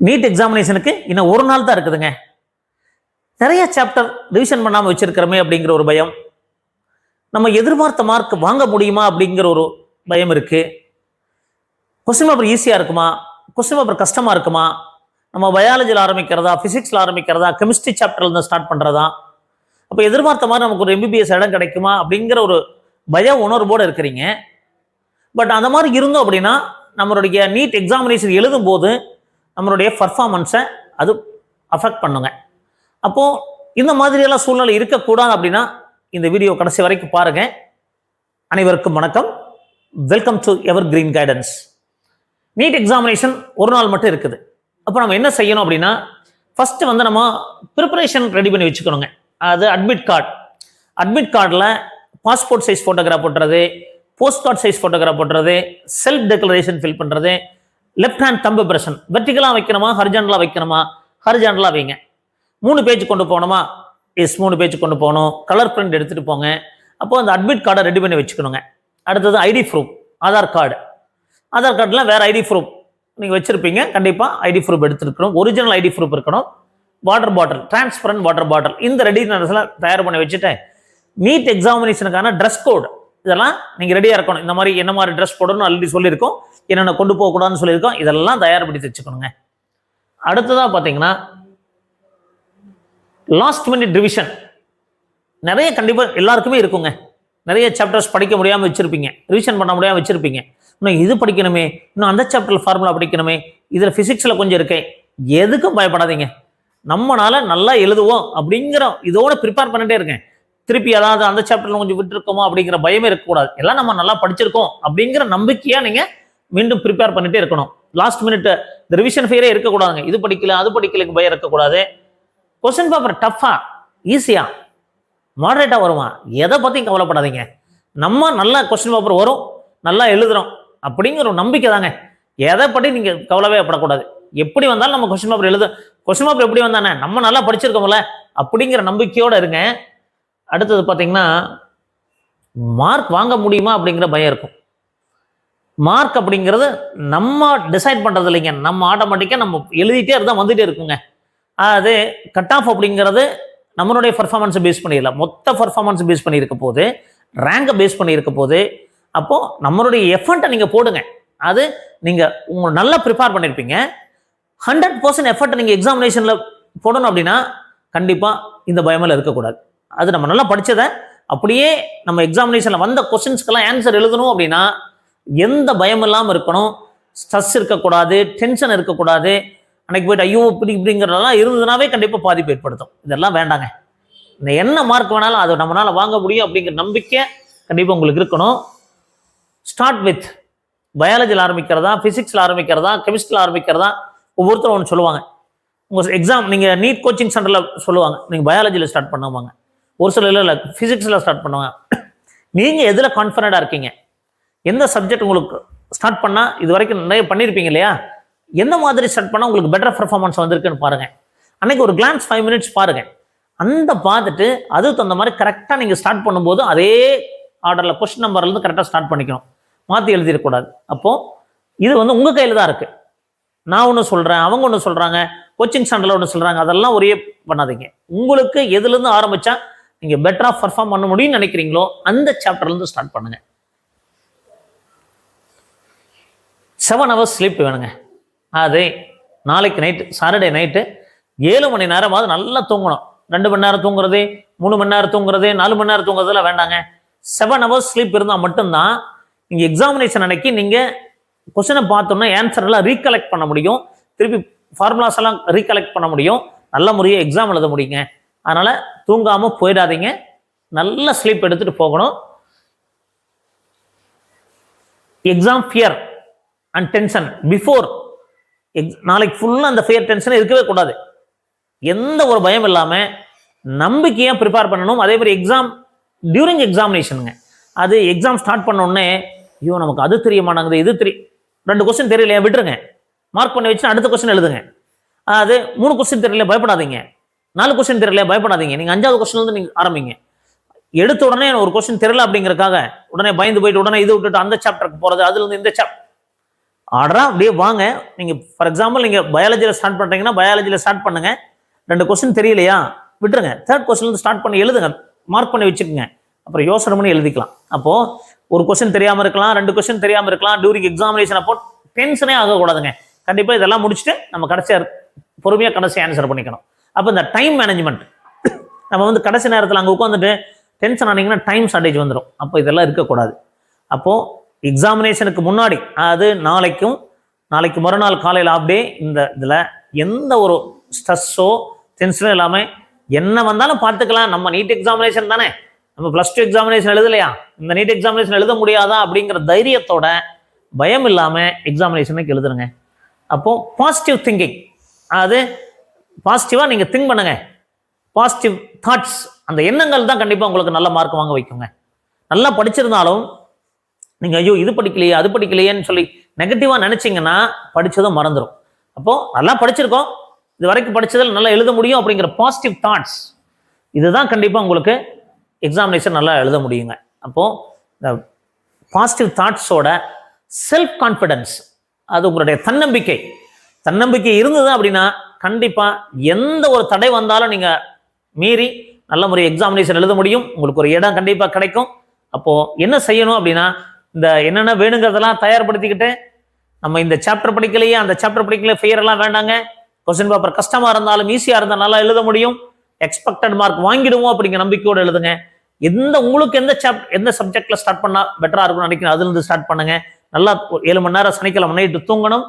NEET எக்ஸாமினேஷனுக்கு இன்னும் ஒரு நாள் தான் இருக்குதுங்க. நிறைய சாப்டர் ரிவிஷன் பண்ணாமல் வச்சிருக்கிறோமே அப்படிங்கிற ஒரு பயம். நம்ம எதிர்பார்த்த மார்க் வாங்க முடியுமா அப்படிங்கிற ஒரு பயம் இருக்கு. கொஸ்டின் பேப்பர் ஈஸியாக இருக்குமா? கொஸ்டின் பேப்பர் கஷ்டமாக இருக்குமா? நம்ம பயாலஜியில் ஆரம்பிக்கிறதா ஃபிசிக்ஸில் ஆரம்பிக்கிறதா கெமிஸ்ட்ரி சாப்டர்லேருந்து ஸ்டார்ட் பண்ணுறதா அப்போ எதிர்பார்த்த மாதிரி நமக்கு ஒரு எம்பிபிஎஸ் இடம் கிடைக்குமா அப்படிங்கிற ஒரு பய உணர்வோடு இருக்கிறீங்க. பட் அந்த மாதிரி இருந்தோம் அப்படின்னா நம்மளுடைய நீட் எக்ஸாமினேஷன் எழுதும் போது நம்மளுடைய பர்ஃபார்மன்ஸை அது அஃபெக்ட் பண்ணுங்க. அப்போது இந்த மாதிரியெல்லாம் சூழ்நிலை இருக்கக்கூடாது அப்படின்னா இந்த வீடியோ கடைசி வரைக்கும் பாருங்க. அனைவருக்கும் வணக்கம். Welcome to Evergreen guidance NEET examination ஒரு நாள் மட்டும் இருக்குது. அப்போ நம்ம என்ன செய்யணும் அப்படின்னா ஃபஸ்ட்டு வந்து நம்ம ப்ரிப்பரேஷன் ரெடி பண்ணி வச்சுக்கணுங்க. அது அட்மிட் கார்டு அட்மிட் கார்டில் பாஸ்போர்ட் சைஸ் ஃபோட்டோகிராஃப் போட்டுறது போஸ்ட் கார்டு சைஸ் ஃபோட்டோகிராஃப் போட்டுறது செல்ஃப் டெக்ளரேஷன் ஃபில் பண்ணுறது லெஃப்ட் ஹேண்ட் தம்பு பிரஷன் வெர்டிகலாக வைக்கணுமா? ஹரிஜாண்டலாக வைக்கணுமா? ஹரிஜாண்டலாக வைங்க. மூணு பேஜ் கொண்டு போகணுமா? எஸ் மூணு பேஜ் கொண்டு போகணும். கலர் பிரிண்ட் எடுத்துகிட்டு போங்க. அப்போ அந்த அட்மிட் கார்டை ரெடி பண்ணி வச்சுக்கணுங்க. அடுத்தது ID proof Aadhaar card Aadhaar கார்டெலாம் வேறு ஐடி ப்ரூஃப் நீங்கள் வச்சுருப்பீங்க. கண்டிப்பாக ஐடி ப்ரூஃப் எடுத்துருக்கணும். ஒரிஜினல் ஐடி ப்ரூஃப் இருக்கணும். Water bottle transparent water bottle இந்த ரெடினஸ்லாம் தயார் பண்ணி வச்சுட்டு நீட் எக்ஸாமினேஷனுக்கான ட்ரெஸ் கோடு இதெல்லாம் நீங்கள் ரெடியாக இருக்கணும். இந்த மாதிரி என்ன மாதிரி ட்ரெஸ் போடணும்னு ஆல்ரெடி சொல்லியிருக்கோம். என்னென்ன கொண்டு போகக்கூடாதுன்னு சொல்லியிருக்கோம். இதெல்லாம் தயார்படுத்தி வச்சுக்கணுங்க. அடுத்ததாக பார்த்தீங்கன்னா லாஸ்ட் மினிட் ரிவிஷன் நிறைய கண்டிப்பாக எல்லாருக்குமே இருக்குங்க. நிறைய சாப்டர்ஸ் படிக்க முடியாமல் வச்சுருப்பீங்க. ரிவிஷன் பண்ண முடியாமல் வச்சுருப்பீங்க. இன்னும் இது படிக்கணுமே. இன்னும் அந்த சாப்டர் ஃபார்முலா படிக்கணுமே. இதில் ஃபிசிக்ஸில் கொஞ்சம் இருக்கேன். எதுக்கும் பயப்படாதீங்க. நம்மளால் நல்லா எழுதுவோம் அப்படிங்கிற இதோட ப்ரிப்பேர் பண்ணிட்டே இருக்கேன். திருப்பி அதாவது அந்த சாப்டரில் கொஞ்சம் விட்டுருக்கோமோ அப்படிங்கிற பயமே இருக்கக்கூடாது. எல்லாம் நம்ம நல்லா படிச்சிருக்கோம் அப்படிங்கிற நம்பிக்கையாக நீங்கள் மீண்டும் ப்ரிப்பேர் பண்ணிட்டே இருக்கணும். லாஸ்ட் மினிட் இந்த ரிவிஷன் ஃபெயரே இருக்கக்கூடாதுங்க. இது படிக்கல அது படிக்கலுக்கு பயம் இருக்கக்கூடாது. கொஸ்டின் பேப்பர் டஃப்பாக ஈஸியா மாடரேட்டாக வருமா? எதை பற்றியும் கவலைப்படாதீங்க. நம்ம நல்லா கொஸ்டின் பேப்பர் வரும் நல்லா எழுதுறோம் அப்படிங்கிற ஒரு நம்பிக்கை தாங்க. எதை பற்றி நீங்கள் கவலைவே படக்கூடாது. எப்படி வந்தாலும் நம்ம கொஸ்டின் பேப்பர் எழுத கொஸ்டின் பேப்பர் எப்படி வந்தானே? நம்ம நல்லா படிச்சிருக்கோம்ல அப்படிங்கிற நம்பிக்கையோடு இருங்க. அடுத்தது பார்த்தீங்கன்னா மார்க் வாங்க முடியுமா அப்படிங்கிற பயம் இருக்கும். மார்க் அப்படிங்கிறது நம்ம டிசைட் பண்ணுறது இல்லைங்க. நம்ம ஆட்டோமேட்டிக்காக நம்ம எழுதிட்டே இருந்தால் வந்துட்டே இருக்குங்க. அது கட் ஆஃப் அப்படிங்கிறது நம்மளுடைய பர்ஃபார்மன்ஸை பேஸ் பண்ணிடல மொத்த பர்ஃபார்மன்ஸ் பேஸ் பண்ணியிருக்க போது ரேங்கை பேஸ் பண்ணியிருக்க போது அப்போது நம்மளுடைய எஃபர்ட்டை நீங்கள் போடுங்க. அது நீங்கள் உங்களை நல்லா ப்ரிப்பேர் பண்ணியிருப்பீங்க ஹண்ட்ரட் பர்சன்ட் எஃபர்ட் நீங்கள் எக்ஸாமினேஷனில் போடணும் அப்படின்னா கண்டிப்பாக இந்த பயமெல்லாம் இருக்கக்கூடாது. அது நம்ம நல்லா படித்ததை அப்படியே நம்ம எக்ஸாமினேஷனில் வந்த கொஸ்டின்ஸ்க்கெல்லாம் ஆன்சர் எழுதணும் அப்படின்னா எந்த பயம் இல்லாமல் இருக்கணும்? ஸ்ட்ரெஸ் இருக்கக்கூடாது டென்ஷன் இருக்கக்கூடாது. அன்னைக்கு போயிட்டு ஐயோ இப்படி இப்படிங்கிறதெல்லாம் இருந்ததுனாவே கண்டிப்பாக பாதிப்பு ஏற்படுத்தும். இதெல்லாம் வேண்டாங்க. இந்த என்ன மார்க் வேணாலும் அதை நம்மளால் வாங்க முடியும் அப்படிங்கிற நம்பிக்கை கண்டிப்பாக உங்களுக்கு இருக்கணும். ஸ்டார்ட் வித் பயாலஜியில் ஆரம்பிக்கிறதா ஃபிசிக்ஸில் ஆரம்பிக்கிறதா கெமிஸ்ட்ரியில் ஆரம்பிக்கிறதா ஒவ்வொருத்தரும் ஒன்று சொல்லுவாங்க. உங்கள் எக்ஸாம் நீங்கள் நீட் கோச்சிங் சென்டரில் சொல்லுவாங்க. நீங்கள் பயாலஜியில் ஸ்டார்ட் பண்ணுவாங்க. ஒரு சில இல்லை இல்லை ஃபிசிக்ஸில் ஸ்டார்ட் பண்ணுவாங்க. நீங்கள் எதில் கான்ஃபிடண்ட்டாக இருக்கீங்க? எந்த சப்ஜெக்ட் உங்களுக்கு ஸ்டார்ட் பண்ணால் இது வரைக்கும் நிறைய பண்ணியிருப்பீங்க இல்லையா? எந்த மாதிரி ஸ்டார்ட் பண்ணால் உங்களுக்கு பெட்டர் பர்ஃபார்மன்ஸ் வந்திருக்குன்னு பாருங்கள் அன்னைக்கு ஒரு கிளான்ஸ் ஃபைவ் மினிட்ஸ் பாருங்கள் அந்த பார்த்துட்டு அதுக்கு தகுந்த மாதிரி கரெக்டாக நீங்கள் ஸ்டார்ட் பண்ணும்போது அதே ஆர்டரில் கொஸ்டின் நம்பர்லேருந்து கரெக்டாக ஸ்டார்ட் பண்ணிக்கணும். மாற்றி எழுதிடக்கூடாது. அப்போது இது வந்து உங்கள் கையில் தான் இருக்குது நான் ஒன்று சொல்கிறேன் அவங்க ஒன்று சொல்கிறாங்க கோச்சிங் சென்டரில் ஒன்று சொல்கிறாங்க அதெல்லாம் ஒரே பண்ணாதீங்க. உங்களுக்கு எதுலேருந்து ஆரம்பித்தா நீங்கள் பெட்டராக பர்ஃபார்ம் பண்ண முடியும்னு நினைக்கிறீங்களோ அந்த சாப்டர்லேருந்து ஸ்டார்ட் பண்ணுங்கள் செவன் ஹவர்ஸ் ஸ்லீப் வேணுங்க. அது நாளைக்கு நைட்டு சாட்டர்டே நைட்டு ஏழு மணி நேரமாவது நல்லா தூங்கணும். ரெண்டு மணி நேரம் தூங்குறது மூணு மணி நேரம் தூங்குறது நாலு மணி நேரம் தூங்குறதுலாம் வேண்டாங்க. செவன் ஹவர்ஸ் ஸ்லீப் இருந்தால் மட்டும்தான் நீங்கள் எக்ஸாமினேஷன் அன்னைக்கு நீங்கள் கொஸ்டினை பார்த்தோம்னா ஆன்சர் எல்லாம் ரீகலெக்ட் பண்ண முடியும். திருப்பி ஃபார்முலாஸ் எல்லாம் ரீகலெக்ட் பண்ண முடியும். நல்ல முறையாக எக்ஸாம் எழுத முடியுங்க. அதனால் தூங்காமல் போயிடாதீங்க. நல்ல ஸ்லீப் எடுத்துகிட்டு போகணும். Exam fear and tension before நாளைக்கு ஃபுல்லாக அந்த ஃபியர் டென்ஷன் இருக்கவே கூடாது. எந்த ஒரு பயம் இல்லாமல் நம்பிக்கையாக ப்ரிப்பேர் பண்ணணும். அதே மாதிரி எக்ஸாம் டியூரிங் எக்ஸாமினேஷனுங்க அது எக்ஸாம் ஸ்டார்ட் பண்ணோடனே ஐயோ நமக்கு அது தெரியமாட்டாங்குது இது தெரிய ரெண்டு கொஸ்டின் தெரியலையா விட்டுருங்க. மார்க் பண்ணி வச்சு அடுத்த கொஸ்டின் எழுதுங்க. அது மூணு கொஸ்டின் தெரியல பயப்படாதீங்க. நாலு கொஸ்டின் தெரியல பயப்படாதீங்க. நீங்கள் அஞ்சாவது கொஸ்டின் வந்து நீங்கள் ஆரம்பிங்க. எடுத்த உடனே ஒரு கொஸ்டின் தெரியல அப்படிங்கிறக்காக உடனே பயந்து போயிட்டு உடனே இது விட்டுட்டு அந்த சாப்டருக்கு போகிறது அதுலேருந்து இந்த சாப்டர் ஆர்டராக அப்படியே வாங்க. நீங்கள் ஃபார் எக்ஸாம்பிள் நீங்கள் பயாலஜியில் ஸ்டார்ட் பண்ணுறீங்கன்னா பயாலஜியில் ஸ்டார்ட் பண்ணுங்க. ரெண்டு கொஸ்டின் தெரியலையா? விட்டுருங்க. தேர்ட் கொஸ்டின்லேருந்து ஸ்டார்ட் பண்ணி எழுதுங்க. மார்க் பண்ணி வச்சுக்கோங்க. அப்புறம் யோசனை பண்ணி எழுதிக்கலாம். அப்போது ஒரு கொஸ்டின் தெரியாமல் இருக்கலாம் ரெண்டு கொஸ்டின் தெரியாமல் இருக்கலாம் டியூரிங் எக்ஸாமினேஷன் அப்போ டென்ஷனே ஆகக்கூடாதுங்க. கண்டிப்பாக இதெல்லாம் முடிச்சுட்டு நம்ம கடைசியாக பொறுமையாக கடைசி ஆன்சர் பண்ணிக்கணும். அப்போ இந்த டைம் மேனேஜ்மெண்ட் நம்ம வந்து கடைசி நேரத்தில் அங்கே உட்காந்துட்டு டென்ஷன் ஆனீங்கன்னா டைம் ஷார்டேஜ் வந்துடும் அப்போ இதெல்லாம் இருக்கக்கூடாது. அப்போது எக்ஸாமினேஷனுக்கு முன்னாடி அது நாளைக்கும் நாளைக்கு மறுநாள் காலையில் அப்படியே இந்த இதில் எந்த ஒரு ஸ்ட்ரெஸ்ஸோ டென்ஷனோ இல்லாமல் என்ன வந்தாலும் பார்த்துக்கலாம். நம்ம நீட் எக்ஸாமினேஷன் தானே. நம்ம ப்ளஸ் டூ எக்ஸாமினேஷன் எழுதலையா? இந்த நீட் எக்ஸாமினேஷன் எழுத முடியாதா அப்படிங்கிற தைரியத்தோட பயம் இல்லாமல் எக்ஸாமினேஷனுக்கு எழுதுருங்க அப்போது பாசிட்டிவ் திங்கிங் அது பாசிட்டிவாக நீங்கள் திங்க் பண்ணுங்க. பாசிட்டிவ் தாட்ஸ் அந்த எண்ணங்கள் தான் கண்டிப்பாக உங்களுக்கு நல்ல மார்க் வாங்க வைக்குங்க. நல்லா படிச்சிருந்தாலும் நீங்கள் ஐயோ இது படிக்கலையே அது படிக்கலையேன்னு சொல்லி நெகட்டிவாக நினச்சிங்கன்னா படித்ததும் மறந்துடும் அப்போது நல்லா படிச்சிருக்கோம். இது வரைக்கும் படித்ததில் நல்லா எழுத முடியும் அப்படிங்கிற பாசிட்டிவ் தாட்ஸ் இதுதான் கண்டிப்பாக உங்களுக்கு எக்ஸாமினேஷன் நல்லா எழுத முடியுங்க. அப்போது இந்த பாசிட்டிவ் தாட்ஸோட செல்ஃப் கான்ஃபிடன்ஸ் அது உங்களுடைய தன்னம்பிக்கை. தன்னம்பிக்கை இருந்தது அப்படின்னா கண்டிப்பாக எந்த ஒரு தடை வந்தாலும் நீங்கள் மீறி நல்ல முறை எக்ஸாமினேஷன் எழுத முடியும். உங்களுக்கு ஒரு இடம் கண்டிப்பாக கிடைக்கும். அப்போது என்ன செய்யணும் அப்படின்னா இந்த என்னென்ன வேணுங்கிறதெல்லாம் தயார்படுத்திக்கிட்டு நம்ம இந்த சாப்டர் படிக்கலையே அந்த சாப்டர் படிக்கலையே ஃபெயர் எல்லாம் வேண்டாங்க. கொஸ்டின் பேப்பர் கஷ்டமாக இருந்தாலும் ஈஸியாக இருந்தால் நல்லா எழுத முடியும். எக்ஸ்பெக்டட் மார்க் வாங்கிடுவோம் அப்படிங்கிற நம்பிக்கையோடு எழுதுங்க. எந்த உங்களுக்கு எந்த சாப் எந்த சப்ஜெக்ட்ல ஸ்டார்ட் பண்ணால் பெட்டராக இருக்கும்னு நினைக்கிறேன் அதுலேருந்து ஸ்டார்ட் பண்ணுங்க. நல்லா ஏழு மணி நேரம் சனிக்கிழமை நைட்டு தூங்கணும்.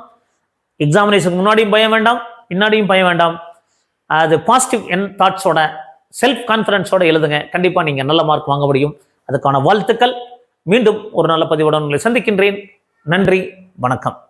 எக்ஸாமினேஷனுக்கு முன்னாடியும் பயம் வேண்டாம் பின்னாடியும் பயம் வேண்டாம். அது பாசிட்டிவ் என் தாட்ஸோட செல்ஃப் கான்ஃபிடன்ஸோட எழுதுங்க. கண்டிப்பாக நீங்கள் நல்ல மார்க் வாங்க முடியும். அதுக்கான வாழ்த்துக்கள். மீண்டும் ஒரு நல்ல பதிவுடன் உங்களை சந்திக்கின்றேன். நன்றி வணக்கம்.